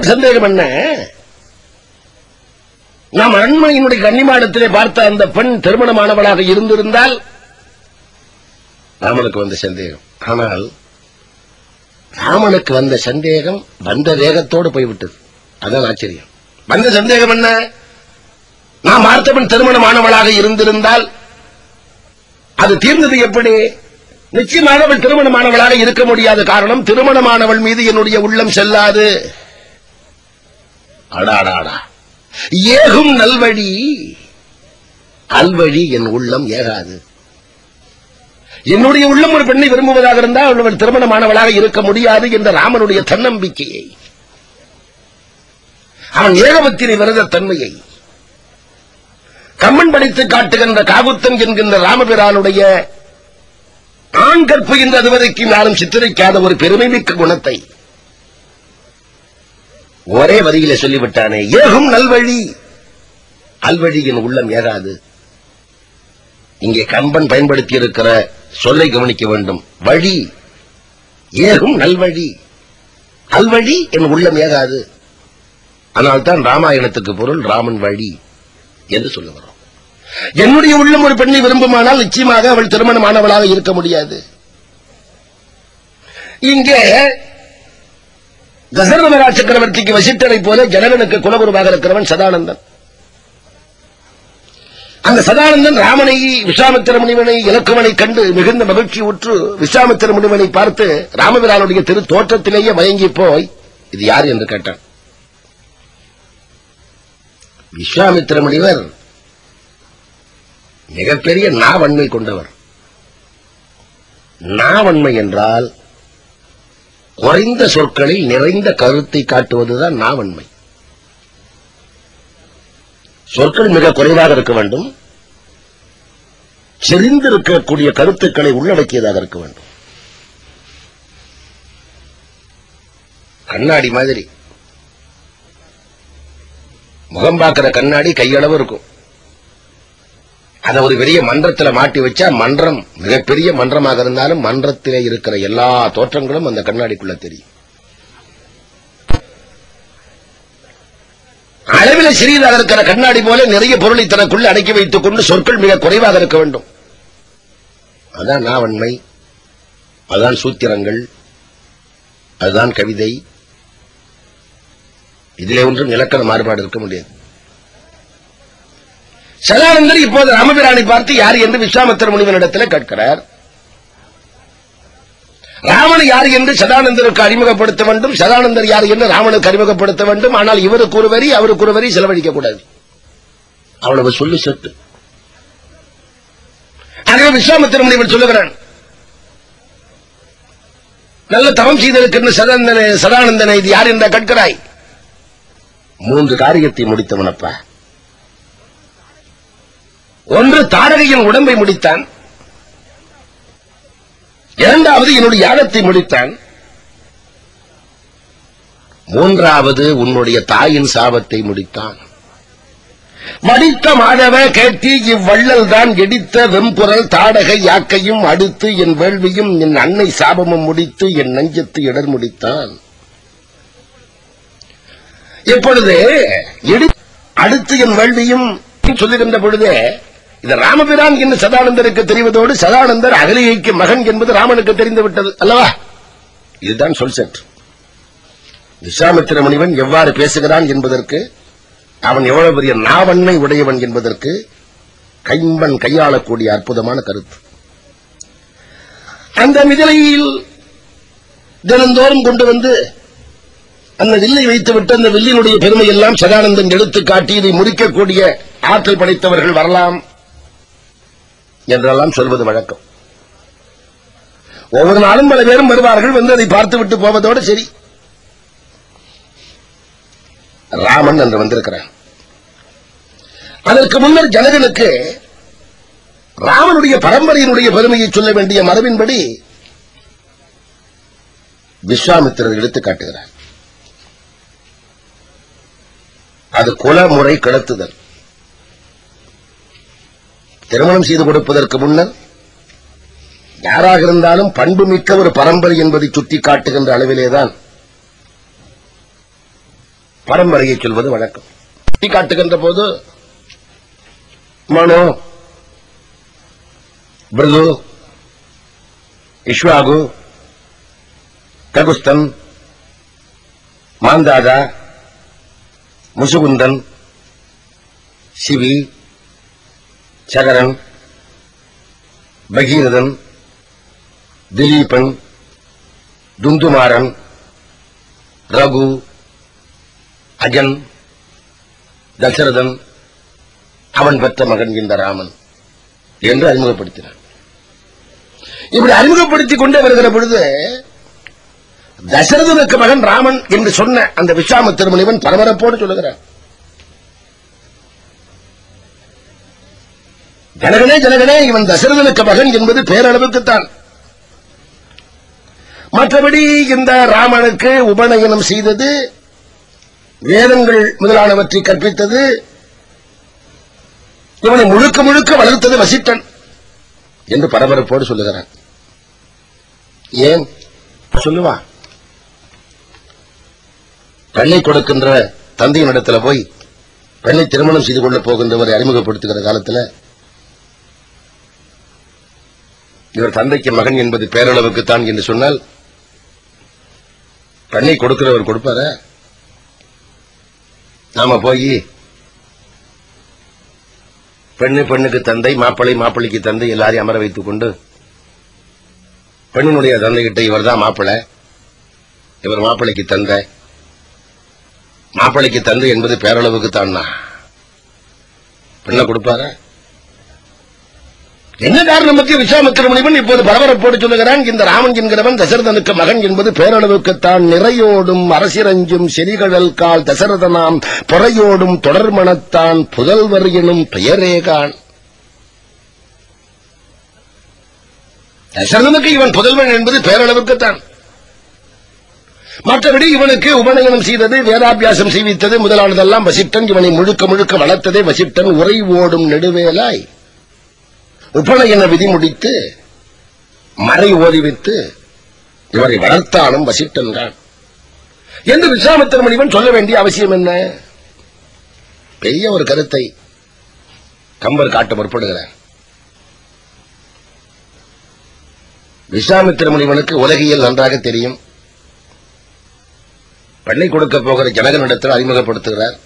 சந்தேகம் என்ன? நாம் அரண்மனையினுடைய கன்னிமாடத்திலே பார்த்த அந்த பெண் திருமணமானவளாக இருந்திருந்தால் ராமனுக்கு வந்த சந்தேகம். ஆனால் ராமனுக்கு வந்த சந்தேகம் வந்த வேகத்தோடு போய்விட்டது. அதான் ஆச்சரியம். வந்த சந்தேகம் என்ன? நாம் பார்த்தவன் திருமணமானவளாக இருந்திருந்தால் அது தீர்ந்தது எப்படி? நிச்சயமாக அவள் திருமணமானவளாக இருக்க முடியாத காரணம் திருமணமானவள் மீது என்னுடைய உள்ளம் செல்லாது. அடாடாடா ஏகும் நல்வழி அல்வழி என் உள்ளம் ஏகாது. என்னுடைய உள்ளம் ஒரு பெண்ணை விரும்புவதாக இருந்தால் அவள் திருமணமானவளாக இருக்க முடியாது என்ற ராமனுடைய தன்னம்பிக்கையை. அவன் ஏகபத்தினை விரத தன்மையை. கம்மன் படித்து காட்டுகின்ற காகுத்தன் என்கின்ற ராமபிரானுடைய ஆண் கற்பு என்று அதுவரைக்கும் யாரும் சித்தரிக்காத ஒரு பெருமைமிக்க குணத்தை. ஒரே வரியில சொல்லிவிட்டானே ஏகும் நல்வழி. அல்வழியின் உள்ளம் ஏகாது இங்கே கம்பன் பயன்படுத்தி இருக்கிற சொல்லை கவனிக்க வேண்டும். வழி ஏகும் நல்வழி. அல்வழி என் உள்ளம் ஏகாது தான் ராமாயணத்துக்கு பொருள் ராமன் வழி என்று சொல்லுகிறோம் என்னுடைய உள்ளம் ஒரு பெண்ணை விரும்புமானால் நிச்சயமாக அவள் திருமணமானவளாக இருக்க முடியாது. இங்கே தசரதமரா சக்கரவர்த்திக்கு வசிட்டரை போல ஜனகனுக்கு குலகுருவாக இருக்கிறவன் சதானந்தன். அந்த சதானந்தன் ராமனை விஸ்வாமித்திர முனிவனை இலக்குவனை கண்டு மிகுந்த மகிழ்ச்சி உற்று விஸ்வாமித்திர முனிவனை பார்த்து ராமபிரானுடைய திரு தோற்றத்திலேயே மயங்கி போய் இது யார்? என்று கேட்டான். விஸ்வாமித்திர முனிவர் மிகப்பெரிய நாவன்மை கொண்டவர். நாவன்மை என்றால் குறைந்த சொற்களில் நிறைந்த கருத்தை காட்டுவதுதான் நாவன்மை. சொற்கள் மிக குறைவாக இருக்க வேண்டும். செறிந்திருக்கக்கூடிய கருத்துக்களை உள்ளடக்கியதாக இருக்க வேண்டும். கண்ணாடி மாதிரி. முகம் பார்க்கிற கண்ணாடி கையளவு இருக்கும். அதை ஒரு பெரிய மன்றத்துல மாட்டி வச்சா மன்றம் மிகப்பெரிய மன்றமாக இருந்தாலும் மன்றத்திலே இருக்கிற எல்லா தோற்றங்களும் அந்த கண்ணாடிக்குள்ள தெரியும். அளவில் சிறியதாக இருக்கிற கண்ணாடி போல நிறைய பொருளை தனக்குள்ள அடக்கி வைத்துக் கொண்டு சொற்கள் மிக குறைவாக இருக்க வேண்டும். அதான் நாவன்மை அதுதான் சூத்திரங்கள் அதுதான் கவிதை. இதிலே ஒன்றும் இலக்கண மாறுபாடு இருக்க முடியாது. சதானந்தர் இப்போது ராமபிரானை பார்த்து யார் என்று விஸ்வாமித்திர முனிவனிடத்தில் கேட்கிறார். ராமன் யார் என்று சதானந்தருக்கு அறிமுகப்படுத்த வேண்டும் சதானந்தர் யார் என்று ராமனுக்கு அறிமுகப்படுத்த வேண்டும் ஆனால் இவருக்கு ஒரு வரி அவருக்கு ஒரு வரி செலவழிக்க கூடாது அவ்வளவு சொல்லி சொத்து. ஆகவே விஸ்வாமித்திர முனிவர் சொல்லுகிறான் நல்ல தவம் செய்திருக்கின்ற சதானந்தனை சதானந்தனை இது யார் என்ற கேட்கிறாய்? மூன்று காரியத்தை முடித்தவனப்பா. ஒன்று தாரகையின் உடம்பை முடித்தான். இரண்டாவது என்னுடைய யாகத்தை முடித்தான். மூன்றாவது உன்னுடைய தாயின் சாபத்தை முடித்தான். மடித்த மாதவ கேட்டி இவ்வள்ளல் தான் எடித்த வெம்புரல் தாடகை யாக்கையும் அடுத்து என் வேள்வியும் என் அன்னை சாபமும் முடித்து என் நஞ்சத்து இடர் முடித்தான். இப்பொழுது அடுத்து என் வேள்வியும் சொல்லியிருந்த பொழுதே இது ராமபிரான் என்று சதானந்தருக்கு தெரிவதோடு சதானந்தர் அகலிகைக்கு மகன் என்பது ராமனுக்கு தெரிந்து விட்டது அல்லவா? இதுதான் சொல் சென்று. விஸ்வாமித்திர முனிவன் எவ்வாறு பேசுகிறான் என்பதற்கு அவன் எவ்வளவு பெரிய நாவன்மை உடையவன் என்பதற்கு கைம்பன் கையாளக்கூடிய அற்புதமான கருத்து. அந்த மிதலையில் தினந்தோறும் கொண்டு வந்து அந்த வில்லை வைத்துவிட்டு அந்த வில்லினுடைய பெருமை எல்லாம் சதானந்தன் எடுத்து காட்டி இதை முறிக்கக்கூடிய ஆற்றல் படைத்தவர்கள் வரலாம். என்றெல்லாம் சொல்வது வழக்கம். ஒவ்வொரு நாளும் பல பேரும் வருவார்கள் வந்து அதை பார்த்துவிட்டு போவதோடு சரி. ராமன் என்று வந்திருக்கிறான். அதற்கு முன்னர் ஜனகனுக்கு ராமனுடைய பரம்பரையினுடைய பெருமையை சொல்ல வேண்டிய மரபின்படி விஸ்வாமித்திரர் எடுத்து காட்டுகிறார். அது குலமுறை கடத்துதல். திருமணம் செய்து கொடுப்பதற்கு முன்னர் யாராக இருந்தாலும் பண்புமிக்க ஒரு பரம்பரை என்பதை சுட்டிக்காட்டுகின்ற அளவிலேதான் பரம்பரையை சொல்வது வழக்கம். சுட்டிக்காட்டுகின்ற போது மனோ பிருது இஷ்வாகு ககுஸ்தன் மாந்தாதா முசுகுந்தன் சிவி சகரன் பகீரதன் திலீபன் துந்துமாறன் ரகு அஜன் தசரதன் அவன் பெற்ற மகன் இந்த ராமன் என்று அறிமுகப்படுத்தினான் இப்படி அறிமுகப்படுத்திக் கொண்டே வருகிற பொழுது தசரதனுக்கு மகன் ராமன் என்று சொன்ன அந்த விஸ்வாம திருமணிவன் பரபரப்போடு சொல்லுகிறான் ஜனகனே ஜனகனே இவன் தசரதனுக்கு மகன் என்பது பேரளவுக்குத்தான். மற்றபடி இந்த ராமனுக்கு உபநயனம் செய்தது வேதங்கள் முதலானவற்றை கற்பித்தது இவனை முழுக்க முழுக்க வளர்த்தது வசிட்டன் என்று பரபரப்போடு சொல்லுகிறான். ஏன்? சொல்லுவா. பெண்ணை கொடுக்கின்ற தந்தையின் இடத்துல போய் பெண்ணை திருமணம் செய்து கொள்ளப் போகின்றவரை அறிமுகப்படுத்துகிற காலத்துல இவர் தந்தைக்கு மகன் என்பது பேரளவுக்குத்தான் என்று சொன்னால் பெண்ணை கொடுக்கிறவர் கொடுப்பார? நாம போய் பெண்ணு பெண்ணுக்கு தந்தை மாப்பிள்ளை மாப்பிள்ளைக்கு தந்தை எல்லாரையும் அமர வைத்துக் கொண்டு பெண்ணினுடைய தந்தைகிட்ட இவர் தான் மாப்பிள்ளை இவர் மாப்பிள்ளைக்கு தந்தை. மாப்பிள்ளைக்கு தந்தை என்பது பேரளவுக்கு தான்னா பெண்ணை கொடுப்பாரா? என்ன காரணமுக்கு விஸ்வாமித்திர முனிவன் இப்போது பரபரப்போடு சொல்லுகிறான் இந்த ராமன் என்கிறவன் தசரதனுக்கு மகன் என்பது பேரளவுக்குத்தான் நிறையோடும் அரசிரஞ்சும் செரிகழல் கால் தசரதனாம் பொறையோடும் தொடர்மணத்தான் புதல்வர் எனும் பெயரேகான் தசரதனுக்கு இவன் புதல்வன் என்பது பேரளவுக்குத்தான். மற்றபடி இவனுக்கு உபநயனம் செய்தது வேதாபியாசம் செய்வித்தது முதலானதெல்லாம் வசிப்டன் இவனை முழுக்க முழுக்க வளர்த்ததே வசிப்டன் உரை ஓடும் நெடுவேலாய். உபநயன விதி முடித்து மறை ஓதிவித்து இவரை வளர்த்தாலும் வசிட்டன்றான் என்று விஸ்வாமித்திர முனிவன் சொல்ல வேண்டிய அவசியம் என்ன? பெரிய ஒரு கருத்தை கம்பர் காட்ட முற்படுகிறார். விஸ்வாமித்திர முனிவனுக்கு உலகியல் நன்றாக தெரியும். பெண்ணை கொடுக்க போகிற ஜனகனிடத்தில் அறிமுகப்படுத்துகிறார்.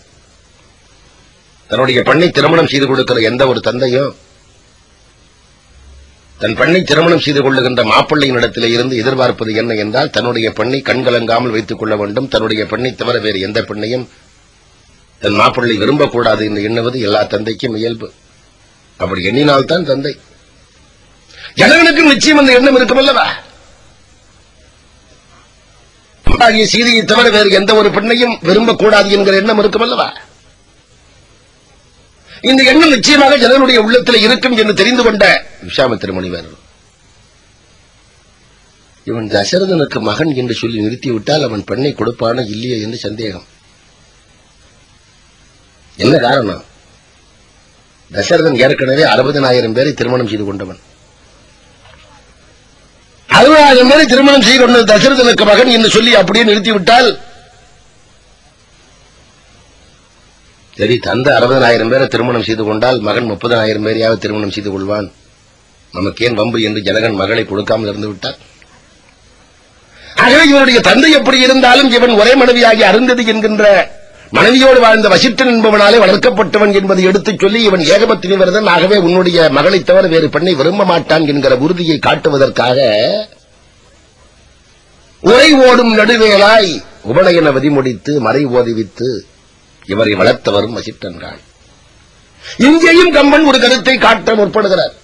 தன்னுடைய பெண்ணை திருமணம் செய்து கொடுக்கிற எந்த ஒரு தந்தையும் தன் பெண்ணை திருமணம் செய்து கொள்ளுகின்ற மாப்பிள்ளையினிடத்திலே இருந்து எதிர்பார்ப்பது என்ன என்றால் தன்னுடைய பெண்ணை கண்கலங்காமல் வைத்துக் கொள்ள வேண்டும். தன்னுடைய பெண்ணை தவிர வேறு எந்த பெண்ணையும் தன் மாப்பிள்ளை விரும்பக்கூடாது என்று எண்ணுவது எல்லா தந்தைக்கும் இயல்பு. அப்படி எண்ணினால்தான் தந்தை. ஜனகனுக்கும் நிச்சயம் அந்த எண்ணம் இருக்குமல்லவா ஆகிய சீதையை தவிர வேறு எந்த ஒரு பெண்ணையும் விரும்பக்கூடாது என்கிற எண்ணம் இருக்குமல்லவா இந்த எண்ணம் நிச்சயமாக ஜனனுடைய உள்ளத்தில் இருக்கும் என்று தெரிந்து கொண்ட விசாமித்திர முனிவர் இவன் தசரதனுக்கு மகன் என்று சொல்லி நிறுத்திவிட்டால் அவன் பெண்ணை கொடுப்பான இல்லையே என்று சந்தேகம். என்ன காரணம்? தசரதன் ஏற்கனவே அறுபதனாயிரம் பேரை திருமணம் செய்து கொண்டவன். அறுபதாயிரம் பேரை திருமணம் செய்து கொண்ட தசரதனுக்கு மகன் என்று சொல்லி அப்படியே நிறுத்திவிட்டால் சரி தந்த அறுபதனாயிரம் பேரை திருமணம் செய்து கொண்டால் மகன் முப்பதனாயிரம் பேரையாவது திருமணம் செய்து கொள்வான். நமக்கேன் வம்பு என்று ஜனகன் மகளை கொடுக்காமல் இருந்து விட்டார் ஆகவே இவனுடைய தந்தை எப்படி இருந்தாலும் இவன் ஒரே மனைவியாகி அருந்தது என்கின்ற மனைவியோடு வாழ்ந்த வசிட்டன் என்பவனாலே வளர்க்கப்பட்டவன் என்பதை எடுத்துச் சொல்லி இவன் ஏகபத்தினி விரதன் ஆகவே உன்னுடைய மகளை தவிர வேறு பெண்ணை விரும்ப மாட்டான் என்கிற உறுதியை காட்டுவதற்காக உரை ஓடும் நடுவேலாய் உபநயன விதி முடித்து மறை ஓதிவித்து இவரை வளர்த்தவரும் வசிட்டன்கான் இங்கேயும் கம்பன் ஒரு கருத்தை காட்ட முற்படுகிறார்.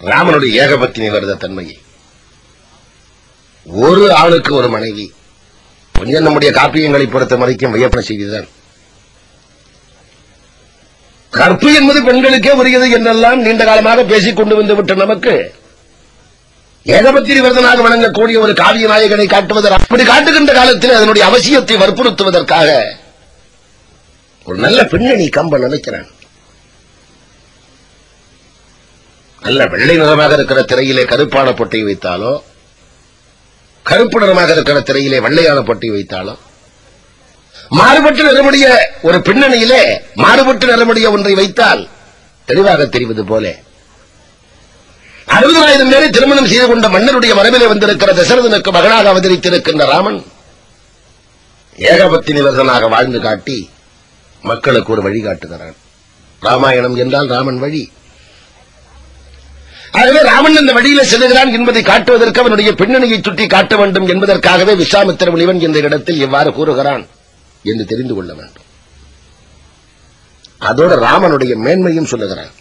ராமனுடைய ஏகபத்தினி வருத தன்மையை. ஒரு ஆளுக்கு ஒரு மனைவி. கொஞ்சம் நம்முடைய காப்பியங்களை பொறுத்த வரைக்கும் வியப்பன செய்திதான். கற்பு என்பது பெண்களுக்கே உரியது என்றெல்லாம் நீண்ட காலமாக பேசிக் கொண்டு வந்து விட்ட நமக்கு ஏகபத்திரி விரதனாக வழங்கக்கூடிய ஒரு காவிய நாயகனை காட்டுவதற்கு அப்படி காட்டுகின்ற காலத்தில் அதனுடைய அவசியத்தை வற்புறுத்துவதற்காக ஒரு நல்ல பின்னணி கம்ப நினைக்கிறான். நல்ல வெள்ளை நிறமாக இருக்கிற திரையிலே கருப்பான பொட்டை வைத்தாலோ கருப்பு நிறமாக இருக்கிற திரையிலே வெள்ளையான பொட்டை வைத்தாலோ மாறுபட்டு நிறமுடைய ஒரு பின்னணியிலே மாறுபட்டு நிறமுடைய ஒன்றை வைத்தால் தெளிவாக தெரிவது போல. அறுபதாயிரம் பேரை திருமணம் செய்து கொண்ட மன்னருடைய மரபிலே வந்திருக்கிற தசரதனுக்கு மகனாக அவதரித்திருக்கின்ற ராமன் ஏகபத்தி நிவசனாக வாழ்ந்து காட்டி மக்களுக்கு ஒரு வழி காட்டுகிறான் ராமாயணம் என்றால் ராமன் வழி. ஆகவே ராமன் அந்த வழியில செல்கிறான் என்பதை காட்டுவதற்கு அவனுடைய பின்னணியை சுட்டி காட்ட வேண்டும் என்பதற்காகவே விஸ்வாமித்திர முனிவன் இந்த இடத்தில் எவ்வாறு கூறுகிறான் என்று தெரிந்து கொள்ள வேண்டும். அதோட ராமனுடைய மேன்மையும் சொல்லுகிறான்.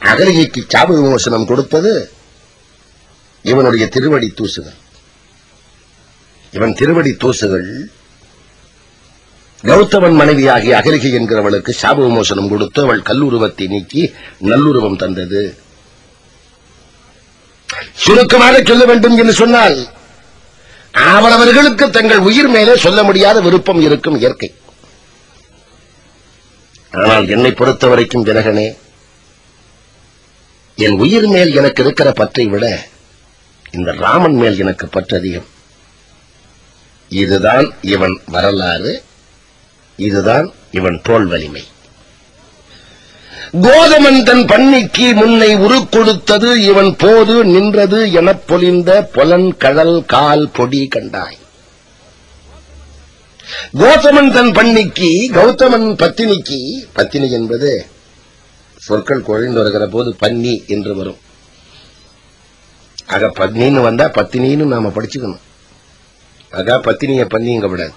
அகலிகைக்கு சாப விமோசனம் கொடுத்தது இவனுடைய திருவடி தூசுகள். இவன் திருவடி தூசுகள் கௌதமன் மனைவியாகிய அகலிகை என்கிறவளுக்கு சாப விமோசனம் கொடுத்து அவள் கல்லுருவத்தை நீக்கி நல்லுருவம் தந்தது. சுருக்கமாக சொல்ல வேண்டும் என்று சொன்னால் அவரவர்களுக்கு தங்கள் உயிர் மேலே சொல்ல முடியாத விருப்பம் இருக்கும் இயற்கை. ஆனால் என்னை பொறுத்த வரைக்கும் ஜனகனே என் உயிர் மேல் எனக்கு இருக்கிற பற்றை விட இந்த ராமன் மேல் எனக்கு பற்று அதிகம். இதுதான் இவன் வரலாறு. இதுதான் இவன் தோல் வலிமை. கோதமன் தன் பண்ணிக்கு முன்னை உருக்கொடுத்தது இவன் போது நின்றது எனப் பொலிந்த பொலன் கடல் கால் பொடி கண்டாய். கோதமன் தன் பண்ணிக்கு கௌதமன் பத்தினிக்கு பத்தினி என்பது சொற்கள் குழைந்து வருகிற போது பன்னி என்று வரும். ஆக பத்னின்னு வந்தா பத்தினின்னு நாம படிச்சுக்கணும். ஆக பத்தினிய பன்னிங்க விடாது.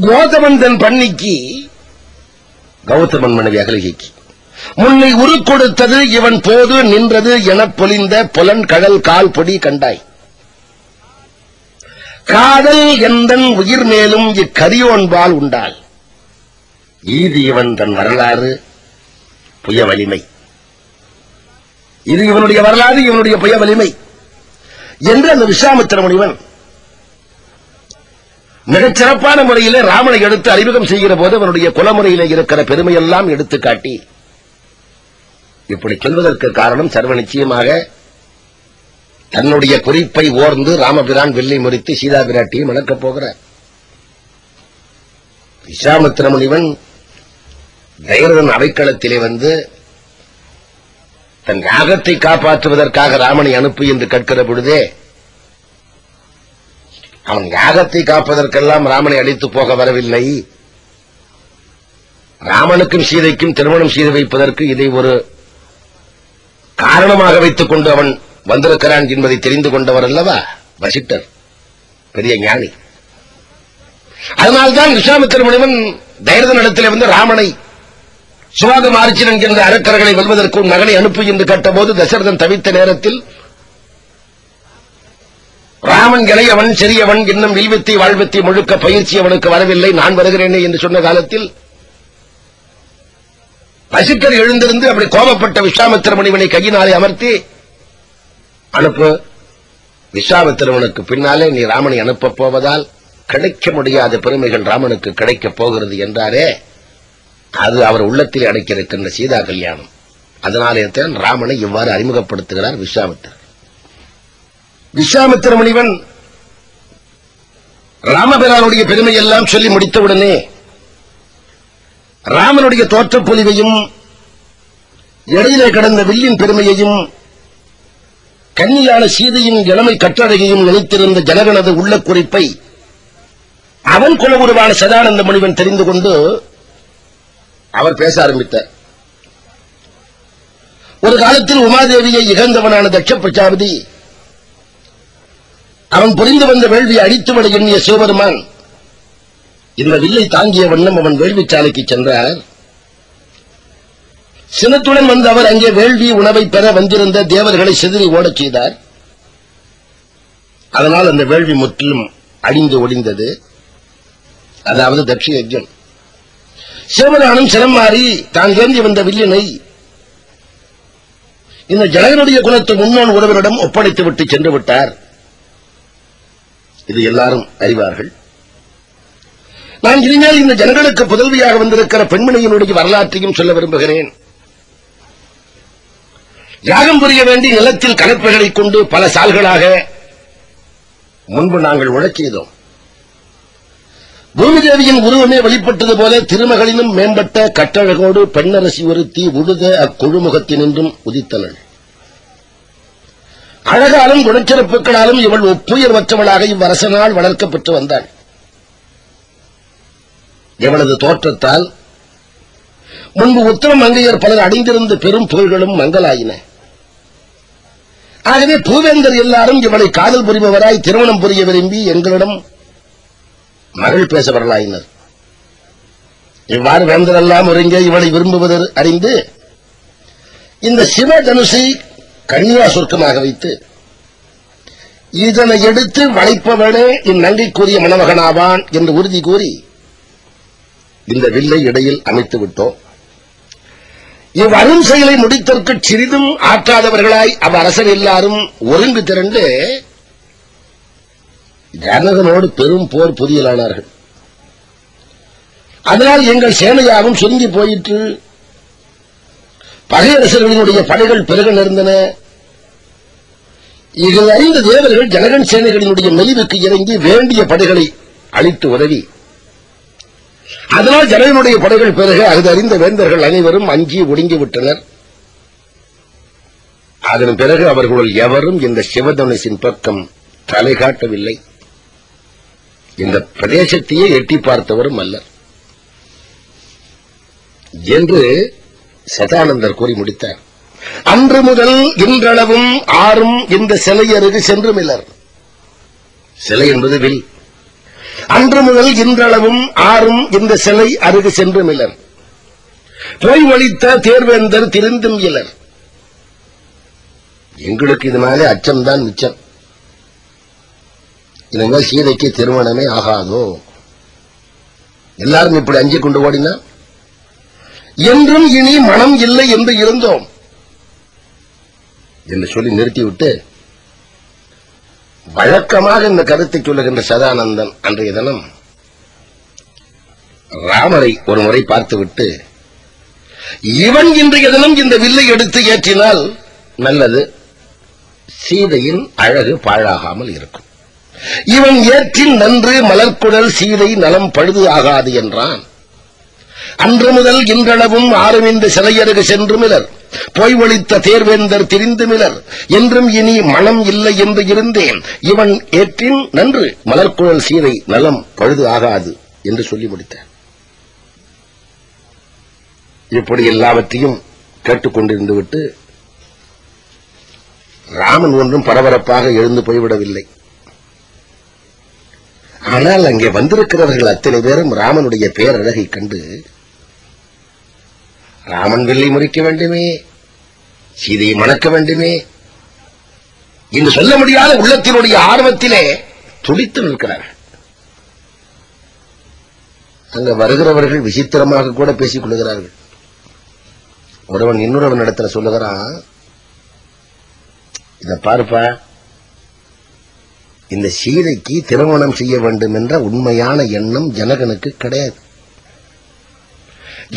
கோதமன் தன் பண்ணிக்கு கௌதமன் மனைவி அகலிகைக்கு முன்னை உரு கொடுத்தது இவன் போது நின்றது எனப் பொலிந்த புலன் கடல் கால் பொடி கண்டாய். காதல் எந்தன் உயிர் மேலும் இக்கரியோன்பால் உண்டால் ஈது இவன் தன் வரலாறு புய வலிமை. இது இவனுடைய வரலாறு இவனுடைய புய வலிமை. என்று அந்த விஸ்வாமித்திர முனிவன் மிகச் சிறப்பான முறையிலே ராமனை எடுத்து அறிமுகம் செய்கிற போது அவனுடைய குலமுறையிலே இருக்கிற பெருமையெல்லாம் எடுத்து காட்டி இப்படி சொல்வதற்கு காரணம் சர்வ நிச்சயமாக தன்னுடைய குறிப்பை ஓர்ந்து ராமபிரான் வெள்ளை முறித்து சீதா பிராட்டியை மணக்கப் போகிறார். விசாமித்திர முனிவன் தைரதன் அவைக்களத்திலே வந்து தன் யாகத்தை காப்பாற்றுவதற்காக ராமனை அனுப்பு என்று கேட்கிற பொழுதே அவன் யாகத்தை காப்பதற்கெல்லாம் ராமனை அழைத்து போக வரவில்லை. ராமனுக்கும் சீதைக்கும் திருமணம் செய்து வைப்பதற்கு இதை ஒரு காரணமாக வைத்துக் கொண்டு அவன் வந்திருக்கிறான் என்பதை தெரிந்து கொண்டவர் அல்லவா? வசிட்டர். பெரிய ஞானி. அதனால்தான் விஸ்வாமித்திர முனிவன் தைரத இடத்திலே வந்து ராமனை சுவாத மாரிச்சன் என்கின்ற அரக்கர்களை வெல்வதற்கு மகனை அனுப்பு என்று கேட்டபோது தசரதன் தவித்த நேரத்தில் ராமன் இளையவன் சிறியவன் இன்னும் வில்வித்தி வாழ்வித்தை முழுக்க பயிற்சி அவனுக்கு வரவில்லை. நான் வருகிறேனே என்று சொன்ன காலத்தில் வசிக்கர் எழுந்திருந்து அப்படி கோபப்பட்ட விஸ்வாமித்திர முனிவனை கையினாலே அமர்த்தி அனுப்பு. விஸ்வாமித்திரவனுக்கு பின்னாலே நீ ராமனை அனுப்பப் போவதால் கிடைக்க முடியாத பெருமைகள் ராமனுக்கு கிடைக்கப் போகிறது என்றாரே. அது அவர் உள்ளத்தில் அடைக்கிருக்கின்ற சீதா கல்யாணம். அதனாலே தான் ராமனை இவ்வாறு அறிமுகப்படுத்துகிறார் விஸ்வாமித்திரன். விஸ்வாமித்திர முனிவன் ராமபிரானுடைய பெருமை எல்லாம் சொல்லி முடித்தவுடனே ராமனுடைய தோற்றப் பொலிவையும் இடையிலே கடந்த வில்லின் பெருமையையும் கன்னியான சீதையின் இளமை கற்றழகையும் நினைத்திருந்த ஜனகனது உள்ள குறிப்பை அவன் குலகுருவான சதானந்த முனிவன் தெரிந்து கொண்டு அவர் பேச ஆரம்பித்தார். ஒரு காலத்தில் உமாதேவியை இகழ்ந்தவனான தட்ச பிரஜாபதி அவன் புரிந்து வந்த வேள்வி அடித்துவிட எண்ணிய சிவபெருமான் இந்த வில்லை தாங்கிய வண்ணம் அவன் வேள்விச்சாலைக்கு சென்றார். சினத்துடன் வந்த அவர் அங்கே வேள்வி உணவை பெற வந்திருந்த தேவர்களை சிதறி ஓடச் செய்தார். அதனால் அந்த வேள்வி முற்றிலும் அழிந்து ஒளிந்தது அதாவது தட்ச யஜ்யம் சிவபெருமானும் சிரம் மாறி தான் ஏந்தி வந்த வில்லினை இந்த ஜனகனுடைய குலத்து முன்னோன் ஒருவரிடம் ஒப்படைத்து விட்டு சென்று விட்டார். இது எல்லாரும் அறிவார்கள். நான் இனிமேல் இந்த ஜனங்களுக்கு புதல்வியாக வந்திருக்கிற பெண்மணியினுடைய வரலாற்றையும் சொல்ல விரும்புகிறேன். யாகம் புரிய வேண்டிய நிலத்தில் கலப்பைகளைக் கொண்டு பல சால்களாக முன்பு நாங்கள் உழச் பூமிதேவியின் உருவமே வெளிப்பட்டது போல திருமகளிலும் மேம்பட்ட கட்டழகோடு பெண்ணரசி ஒருத்தி உழுத அக்குழுமுகத்தினின்றும் உதித்தனள். அழகாலும் குணச்சிறப்புகளாலும் இவள் ஒப்புயர்வற்றவளாக இவ்வரசனால் வளர்க்கப்பட்டு வந்தாள். இவளது தோற்றத்தால்? முன்பு உத்தர மங்கையர் பலர் அடைந்திருந்த பெரும் புகழ்களும் மங்கலாயின ஆகவே பூவேந்தர் எல்லாரும் இவளை காதல் புரிபவராய் திருமணம் புரிய விரும்பி எங்களிடம் மகள் பேச வரலாயினர் இவ்வாறு வேந்தரெல்லாம் ஒருங்கே இவளை விரும்புவது அறிந்து இந்த சிவ தனுசை கன்னியா சொர்க்கமாக வைத்து இதனை எடுத்து வளைப்பவனே இந்நங்கைக்குரிய மணமகனாவான் என்று உறுதி கூறி இந்த வில்லை இடையில் அமைத்து விட்டோம். இவ்வரும் செயலை முடித்தற்கு சிறிதும் ஆற்றாதவர்களாய் அவ் அரசர் எல்லாரும் ஒருங்கு திரண்டு ஜனகனோடு பெரும் போர் புரியலானார்கள் அதனால் எங்கள் சேனையாவும் சுருங்கி போயிற்று. பகையரசர்களினுடைய படைகள் பெருக நேர்ந்தன. இதில் அறிந்த தேவர்கள் ஜனகன் சேனைகளினுடைய மெலிவுக்கு இறங்கி வேண்டிய படைகளை அளித்து உதவி. அதனால் ஜனகனுடைய படைகள் பிறகு அது அறிந்த வேந்தர்கள் அனைவரும் அஞ்சி ஒடுங்கிவிட்டனர் அதன் பிறகு அவர்களுள் எவரும் இந்த சிவதனுசின் பக்கம் தலை காட்டவில்லை. இந்த பிரதேசத்தையே எட்டி பார்த்தவரும் அல்ல என்று சதானந்தர் கூறி முடித்தார். அன்று முதல் இன்றளவும் ஆறும் இந்த சிலை அருகு சென்றுமில்லர் சிலை என்பது வில். அன்று முதல் இன்றளவும் ஆறும் இந்த சிலை அருகு சென்றுமில்லர் போய் ஒழித்த தேர்வேந்தர் திருந்தும் இலர் எங்களுக்கு இதனாலே அச்சம்தான் மிச்சம். இனிமேல் சீதைக்கு திருமணமே ஆகாதோ? எல்லாரும் இப்படி அஞ்சு கொண்டு ஓடினா? என்றும் இனி மனம் இல்லை என்று இருந்தோம். என்று சொல்லி நிறுத்திவிட்டு வழக்கமாக இந்த கருத்தை சொல்லுகின்ற சதானந்தன் அன்றைய தினம் ராமரை ஒரு முறை பார்த்துவிட்டு இவன் இன்றைய தினம் இந்த வில்லை எடுத்து ஏற்றினால் நல்லது சீதையின் அழகு பாழாகாமல் இருக்கும். இவன் ஏற்றின் நன்று மலர்குடல் சீதை நலம் பழுது ஆகாது என்றான். அன்று முதல் இன்றளவும் ஆறுமிந்த சிலையருகு சென்றுமிலர் போய் ஒழித்த தேர்வேந்தர் திரிந்துமிலர் என்றும் இனி மனம் இல்லை என்று இருந்தேன். இவன் ஏற்றின் நன்று. மலர்குழல் சீதை நலம் பழுது ஆகாது என்று சொல்லி முடித்தார் இப்படி எல்லாவற்றையும் கேட்டுக்கொண்டிருந்து விட்டு ராமன் ஒன்றும் பரபரப்பாக எழுந்து போய்விடவில்லை. ஆனால் அங்கே வந்திருக்கிறவர்கள் அத்தனை பேரும் ராமனுடைய பேரழகை கண்டு ராமன் வில்லை முறிக்க வேண்டுமே சீதையை மணக்க வேண்டுமே. என்று சொல்ல முடியாத உள்ளத்தினுடைய ஆர்வத்திலே துடித்து நிற்கிறார்கள் அங்க வருகிறவர்கள் விசித்திரமாக கூட பேசிக் கொள்கிறார்கள். ஒருவன் இன்னொருவன் இடத்துல சொல்லுகிறான் இத பாருப்பா இந்த சீதைக்கு திருமணம் செய்ய வேண்டும் என்ற உண்மையான எண்ணம் ஜனகனுக்கு கிடையாது.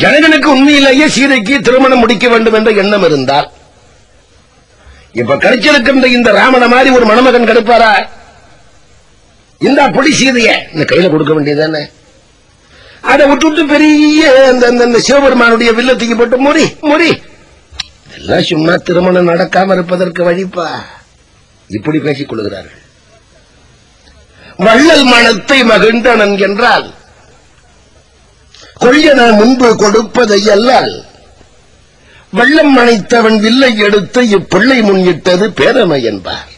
ஜனகனுக்கு உண்மையிலேயே சீதைக்கு திருமணம் முடிக்க வேண்டும் என்ற எண்ணம் இருந்தால் இப்ப கிடைச்சிருக்கின்ற இந்த ராமன மாதிரி ஒரு மணமகன் கிடைப்பாரா? இந்த பொடி சீதைய. இந்த கையில கொடுக்க வேண்டியதானே அதை விட்டுட்டு பெரிய அந்த சிவபெருமானுடைய வில்லத்துக்கு போட்டு முறி முறி இதெல்லாம் சும்மா திருமணம் நடக்காம இருப்பதற்கு வழிப்பா. இப்படி பேசிக் கொள்கிறார்கள். வள்ளல் மனத்தை மகிழ்ந்தனன் என்றால் கொள்யன முன்பு கொடுப்பதை அல்லால் வெள்ளம் அணைத்தவன் வில்லை எடுத்து இப்பிள்ளை முன்னிட்டது பேரமை என்பார்.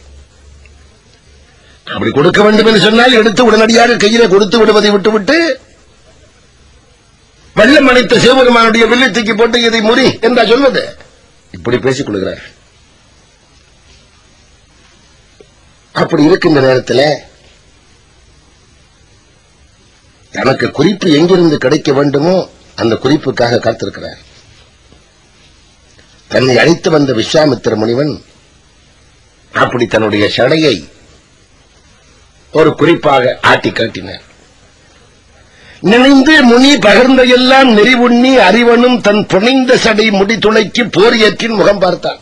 அப்படி கொடுக்க வேண்டும் என்று சொன்னால் எடுத்து உடனடியாக கையில கொடுத்து விடுவதை விட்டுவிட்டு வெள்ளம் அணைத்த சிவபெருமானுடைய வில்லை தூக்கி போட்டு இதை முறி என்றா சொல்வது? இப்படி பேசிக் கொள்கிறார் அப்படி இருக்கின்ற நேரத்தில் தனக்கு குறிப்பு எங்கிருந்து கிடைக்க வேண்டுமோ அந்த குறிப்புக்காக காத்திருக்கிறார். தன்னை அழைத்து வந்த விஸ்வாமித்திர முனிவன் அப்படி தன்னுடைய சடையை ஒரு குறிப்பாக ஆட்டி காட்டினார். நினைந்து முனி பகர்ந்த எல்லாம் நெறிவுண்ணி அறிவனும் தன் புனைந்த சடை முடித்துளைக்கு போர் ஏற்றின் முகம் பார்த்தான்.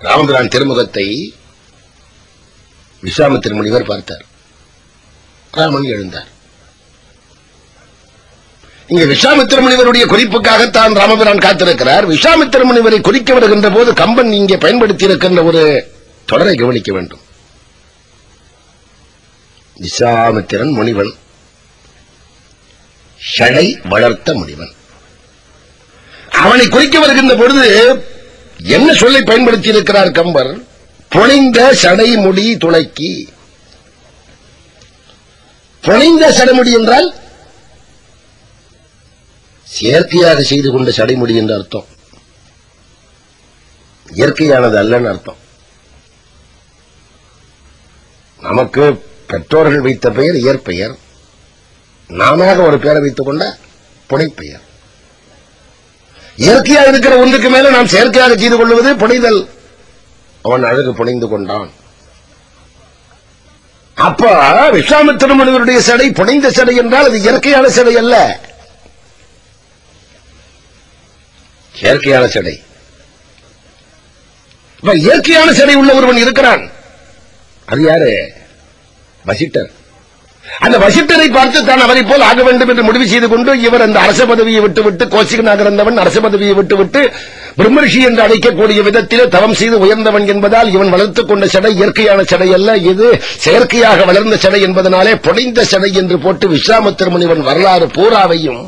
ராமபிரான் திருமுகத்தை விஸ்வாமித்திர முனிவர் பார்த்தார். ராமன் எழுந்தார். இங்க விஸ்வாமித்திர முனிவருடைய குறிப்புக்காகத்தான் ராமபிரான் காத்திருக்கிறார். விஸ்வாமித்திர முனிவரை குறிக்க வருகின்ற போது கம்பன் இங்கே பயன்படுத்தி இருக்கின்ற ஒரு தொடரை கவனிக்க வேண்டும். விஸ்வாமித்திரன் முனிவன். ஷடை வளர்த்த முனிவன். அவனை குறிக்க வருகின்ற பொழுது என்ன சொல்லை பயன்படுத்தி இருக்கிறார் கம்பர்? புனைந்த சடை முடி துளக்கி புனைந்த சடைமுடி என்றால் செயற்கையாக செய்து கொண்ட சடைமுடி என்று அர்த்தம். இயற்கையானது அல்லன்னு அர்த்தம். நமக்கு பெற்றோர்கள் வைத்த பெயர் இயற்பெயர். நாம ஒரு பெயரை வைத்துக் கொண்ட புனைப்பெயர். இயற்கையாக இருக்கிற ஒன்றுக்கு மேல நாம் செயற்கையாக செய்து கொள்வது புனைதல். அவன் அழகு புனைந்து கொண்டான். அப்ப விஸ்வாமித்திர முனிவருடைய சடை புனைந்த சடை என்றால் அது இயற்கையான சடை அல்ல. செயற்கையான செடை. இயற்கையான செடை உள்ள ஒருவன் இருக்கிறான். அது யாரு? வசிட்டர். அந்த வசிட்டரை பார்த்து தான் அவரை போல் ஆக வேண்டும் என்று முடிவு செய்து கொண்டு இவர் அந்த அரச பதவியை விட்டுவிட்டு கோசிகனாக இருந்தவன் அரச பதவியை விட்டுவிட்டு பிரம்மரிஷி என்று அழைக்கக்கூடிய விதத்திலே தவம் செய்து உயர்ந்தவன் என்பதால் இவன் வளர்த்துக் கொண்ட சடை இயற்கையான செடை அல்ல. இது செயற்கையாக வளர்ந்த சடை என்பதனாலே புனைந்த செடை என்று போட்டு விஸ்வாமித்திர இவன் வரலாறு பூராவையும்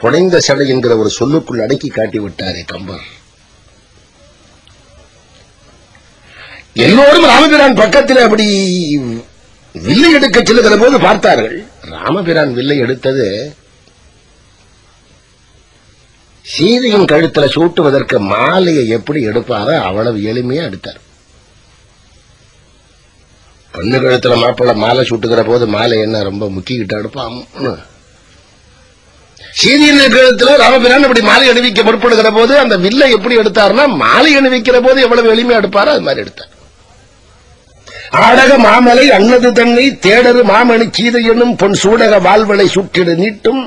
புனைந்த சடை என்கிற ஒரு சொல்லுக்குள் அடக்கி காட்டி விட்டாரே கம்பர். எல்லோரும் ராமபிரான் பக்கத்தில் அப்படி வில்லை எடுக்க செல்லுகிற போது பார்த்தார்கள். ராமபிரான் வில்லை எடுத்தது சீதையின் கழுத்துல சூட்டுவதற்கு மாலையை எப்படி எடுப்பாரோ அவ்வளவு எளிமையா எடுத்தார். பொண்ணு கழுத்துல மாப்பிள்ள மாலை சூட்டுகிற போது மாலை என்ன ரொம்ப முக்கிக்கிட்டு எடுப்பான் சீதையின் கழுத்துல ராமபிரான் அப்படி மாலை அணிவிக்க முற்படுகிற போது அந்த வில்லை எப்படி எடுத்தாருன்னா மாலை அணிவிக்கிற போது எவ்வளவு எளிமையா எடுப்பாரோ அது மாதிரி எடுத்தார். ஆடக மாமலை அன்னது தன்னை தேடரு மாமணி சீதை என்னும் பொன் சூடக வாழ்வளை சுட்டிடு நீட்டும்.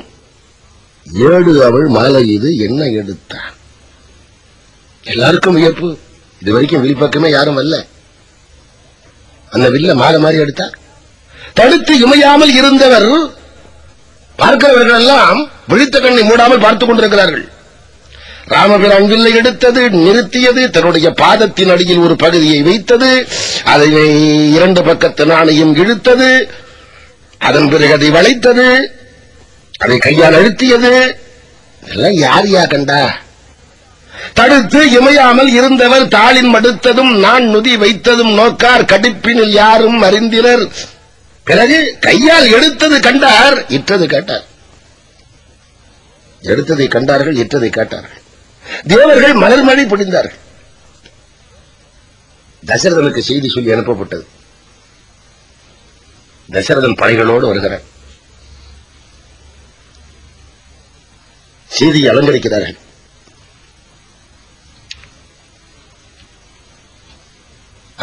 ஏடு அவள் மாலை இது என்ன எடுத்தான் எல்லாருக்கும் வியப்பு. இது வரைக்கும் வில்பக்கமே யாரும் வரல அந்த வில்ல மாலை மாறி எடுத்தார். தடுத்து இமையாமல் இருந்தவர் பார்க்கிறவர்கள் எல்லாம் விழித்த கண்ணை மூடாமல் பார்த்துக் கொண்டிருக்கிறார்கள். ராமபிரான் வில்லை எடுத்தது நிறுத்தியது தன்னுடைய பாதத்தின் அடியில் ஒரு பகுதியை வைத்தது அதை இரண்டு பக்கத்து நாணயம் இழுத்தது அதன் பிறகு அதை வளைத்தது அதை கையால் அழுத்தியது. இதெல்லாம் யார் யா கண்டா? தடுத்து இமையாமல் இருந்தவர் தாளின் மடுத்ததும் நான் நுதி வைத்ததும் நோக்கார் கடுப்பினில் யாரும் அறிந்தினர் பிறகு கையால் எடுத்தது கண்டார் இட்டது கேட்டார். எடுத்ததை கண்டார்கள் இட்டதை கேட்டார்கள். தேவர்கள் மலர் மழை பொழிந்தார்கள். தசரதனுக்கு செய்தி சொல்லி அனுப்பப்பட்டது. தசரதன் படைகளோடு வருகிறார். செய்தியை அலங்கரிக்கிறார்கள்.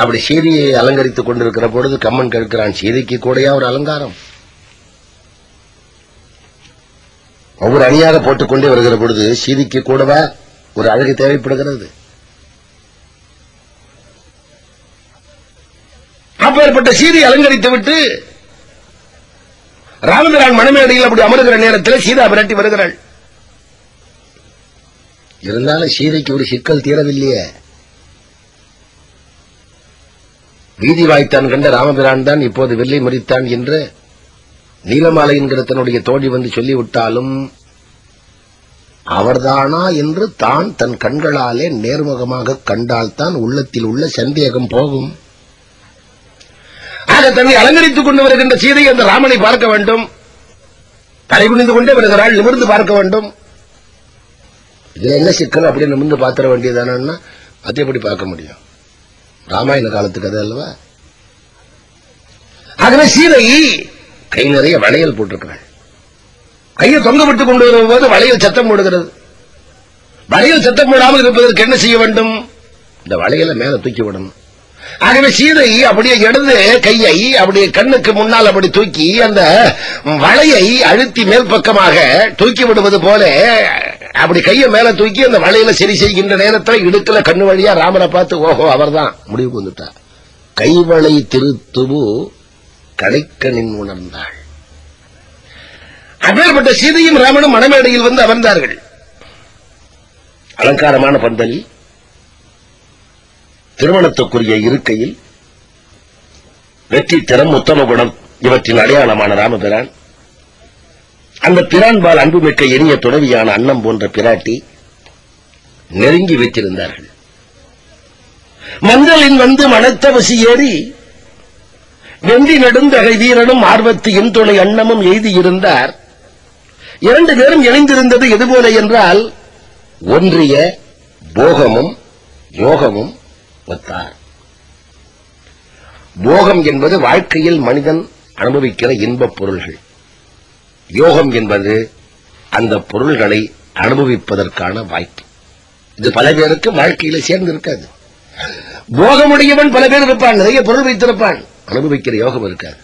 அப்படி சீதையை அலங்கரித்துக் கொண்டிருக்கிற பொழுது கம்மன் கேட்கிறான் சீதைக்கு கூடையா ஒரு அலங்காரம்? ஒவ்வொரு அணியாக போட்டுக்கொண்டே வருகிற பொழுது சீதைக்கு கூடவா ஒரு அழகு தேவைப்படுகிறது. அப்பேற்பட்ட சீதை அலங்கரித்து விட்டு ராமபிரான் மனமேடையில் அப்படி அமருகிற நேரத்தில் சீதா விரட்டி வருகிறாள். இருந்தாலும் சீதைக்கு ஒரு சிக்கல் தீரவில்லையே. வீதி வாய்த்தான் கண்ட ராமபிரான் தான் இப்போது வெள்ளை மறித்தான் என்று நீலமாலை என்கிற தன்னுடைய தோழி வந்து சொல்லிவிட்டாலும் அவர்தானா என்று தான் தன் கண்களாலே நேர்முகமாக கண்டால்தான் உள்ளத்தில் உள்ள சந்தேகம் போகும். ஆக தன்னை அலங்கரித்துக் கொண்டு வருகின்ற சீதை அந்த ராமனை பார்க்க வேண்டும். தலைகுனிந்து கொண்டே வருகிறாள் நிமிர்ந்து பார்க்க வேண்டும். இதுல என்ன சிக்கல் அப்படி நிமிர்ந்து பாத்திர வேண்டியதானா அது எப்படி பார்க்க முடியும்? ராமாயண காலத்து கதை அல்லவா? ஆகவே சீதை கை நிறைய வளையல் போட்டிருக்கிறாள். கையை தொங்க விட்டு கொண்டு வரும்போது வளையல் சத்தம் போடுகிறது. வளையல் சத்தம் போடாமல் இருப்பதற்கு என்ன செய்ய வேண்டும்? இந்த வளையலை மேல தூக்கி விடணும். ஆகவே சீதை அப்படியே இடது கையை அப்படியே கண்ணுக்கு முன்னால் அப்படி தூக்கி அந்த வளையை அழுத்தி மேல் பக்கமாக தூக்கி விடுவது போல அப்படி கையை மேல தூக்கி அந்த வலையில சரி செய்கின்ற நேரத்தில் இடுக்கல கண்ணு வழியா ராமரை பார்த்து ஓஹோ அவர்தான். முடிவுக்கு வந்துட்டார். கைவளை திருத்துவு கடைக்கணின் உணர்ந்தாள். அப்பேற்பட்ட சீதையும் ராமனும் மணமேடையில் வந்து அமர்ந்தார்கள். அலங்காரமான பந்தலில் திருமணத்துக்குரிய இருக்கையில் வெற்றி திறம் உத்தம குணம் இவற்றின் அடையாளமான ராமபிரான் அந்த பிரான்பால் அன்புமிக்க எரிய துறவியான அன்னம் போன்ற பிராட்டி நெருங்கி வைத்திருந்தார்கள். மஞ்சளின் வந்து மனத்தவசி ஏறி வெந்தி நெடுந்தகை வீரனும் ஆர்வத்து இன்துணை அன்னமும் எய்தியிருந்தார். இரண்டு பேரும் இணைந்திருந்தது எதுபோல என்றால் ஒன்றிய போகமும் யோகமும் ஒத்தார். போகம் என்பது வாழ்க்கையில் மனிதன் அனுபவிக்கிற இன்பப் பொருள்கள். யோகம் என்பது அந்த பொருள்களை அனுபவிப்பதற்கான வாய்ப்பு. இது பல பேருக்கு வாழ்க்கையில சேர்ந்து இருக்காது. போகமுடையவன் பல பேர் இருப்பான் நிறைய பொருள் வைத்திருப்பான். அனுபவிக்கிற யோகம் இருக்காது.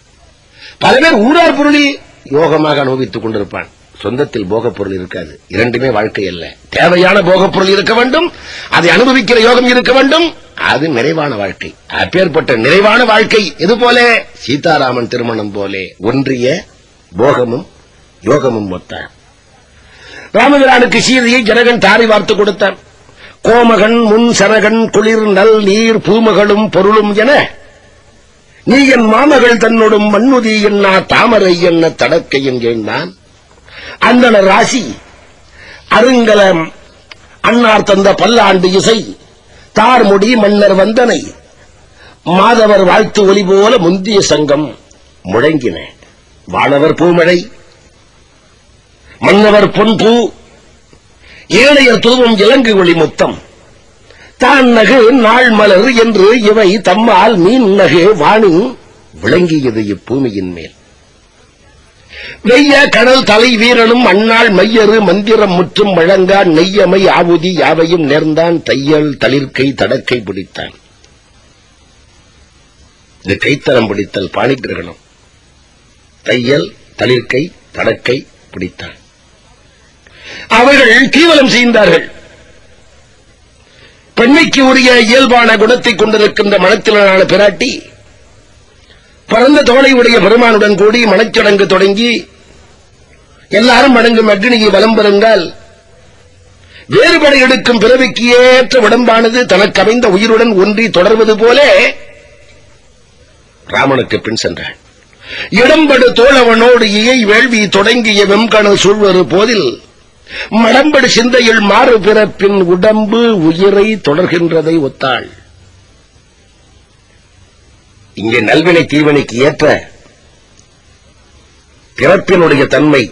பல பேர் ஊரார் பொருளில் யோகமாக அனுபவித்துக் கொண்டிருப்பான். சொந்தத்தில் போகப் பொருள் இருக்காது. இரண்டுமே வாழ்க்கை அல்ல. தேவையான போகப் பொருள் இருக்க வேண்டும் அதை அனுபவிக்கிற யோகம் இருக்க வேண்டும். அது நிறைவான வாழ்க்கை. அப்பேற்பட்ட நிறைவான வாழ்க்கை இது போல? சீதாராமன் திருமணம் போலே. ஒன்றிய போகமும் யோகமும் ஒத்தார். ராமபிரானுக்கு சீதையை ஜனகன் தாரை வார்த்து கொடுத்தான் கோமகன் முன் சனகன் குளிர் நல் நீர் பூமகளும் பொருளும் என நீ என் மாமகள் தன்னோடும் மண்ணுதி என்னா தாமரை என்ன தடக்கை என்கிறேன் நான் அந்தன ராசி அருங்கலம் அன்னார் தந்த பல்லாண்டு இசை தார்முடி மன்னர் வந்தனை மாதவர் வாழ்த்து ஒலி போல முந்திய சங்கம் முழங்கின. வானவர் பூமழை மன்னவர் பொன்பூ ஏழையர் துருவம் இலங்கு ஒளி முத்தம். தான் நகு நாள் மலர் என்று இவை தம்மால் மீன் நகு வாணி விளங்கியது இப்பூமியின் மேல். வெய்ய கடல் தலை வீரனும் அண்ணாள் மையரு மந்திரம் முற்றும் வழங்கா நெய்யமை ஆவுதி யாவையும் நேர்ந்தான் தையல் தளிர்க்கை தடக்கை பிடித்தான். இது கைத்தரம் பிடித்தல் பாணி கிரகணம் தையல் தளிர்க்கை தடக்கை பிடித்தான். அவர்கள் தீவலம் செய்தார்கள் பெண்மைக்கு உரிய இயல்பான குணத்தை கொண்டிருக்கின்ற மனத்திலான பிராட்டி பரந்த தோலை உடைய பெருமானுடன் கூடி மனச்சடங்கு தொடங்கி எல்லாரும் வணங்கும் அக்னியை வலம் பெறுங்கள் வேறுபடை எடுக்கும் பிறவிக்கு ஏற்ற உடம்பானது தனக்கு அமைந்த உயிருடன் ஒன்றி தொடர்வது போல ராமனுக்கு பின் சென்றான். இடம்படு தோழவனோடு இயை வேள்வி தொடங்கிய வெம்கணல் சூழ்வது போதில் மடம்படு சிந்தையில் மாறு பிறப்பின் உடம்பு உயிரை தொடர்கின்றதை ஒத்தாள். இங்கே நல்வினை தீவனைக்கு ஏற்ற பிறப்பினுடைய தன்மை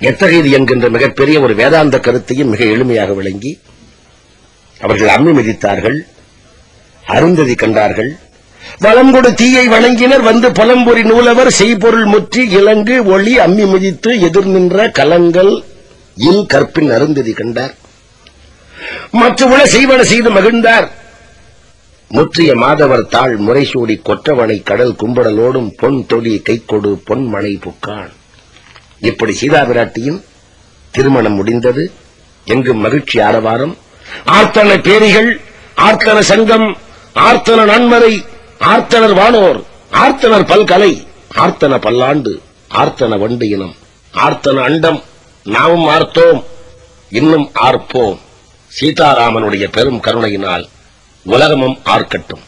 எத்தகையது என்கின்ற மிகப்பெரிய ஒரு வேதாந்த கருத்தையும் மிக எளிமையாக விளங்கி அவர்கள் அம்மி மிதித்தார்கள் அருந்ததி கண்டார்கள். வளங்கொடு தீயை வணங்கினர் வந்து புலம்பொறி நூலவர் செய்பொருள் முற்றி இலங்கு ஒளி அம்மி மிதித்து எதிர் நின்ற கலங்கள் இன் கற்பின் அருந்ததி கண்டார். மற்றவன செய்வன செய்து மகிழ்ந்தார். முற்றிய மாதவர் தாள் முறைசூடி கொற்றவனை கடல் கும்படலோடும் பொன் தொடி கைக்கொடு பொன்மனை புக்கான். இப்படி சீதா திருமணம் முடிந்தது. எங்கும் மகிழ்ச்சி ஆரவாரம். ஆர்த்தன பேரிகள் ஆர்த்தன சங்கம் ஆர்த்தன நன்மறை ஆர்த்தனர் வானோர் ஆர்த்தனர் பல்கலை ஆர்த்தன பல்லாண்டு ஆர்த்தன வண்டு இனம் ஆர்த்தன அண்டம் நாமும் ஆர்த்தோம் இன்னும் ஆர்ப்போம். சீதாராமனுடைய பெரும் கருணையினால் உலகமும் ஆர்க்கட்டும்.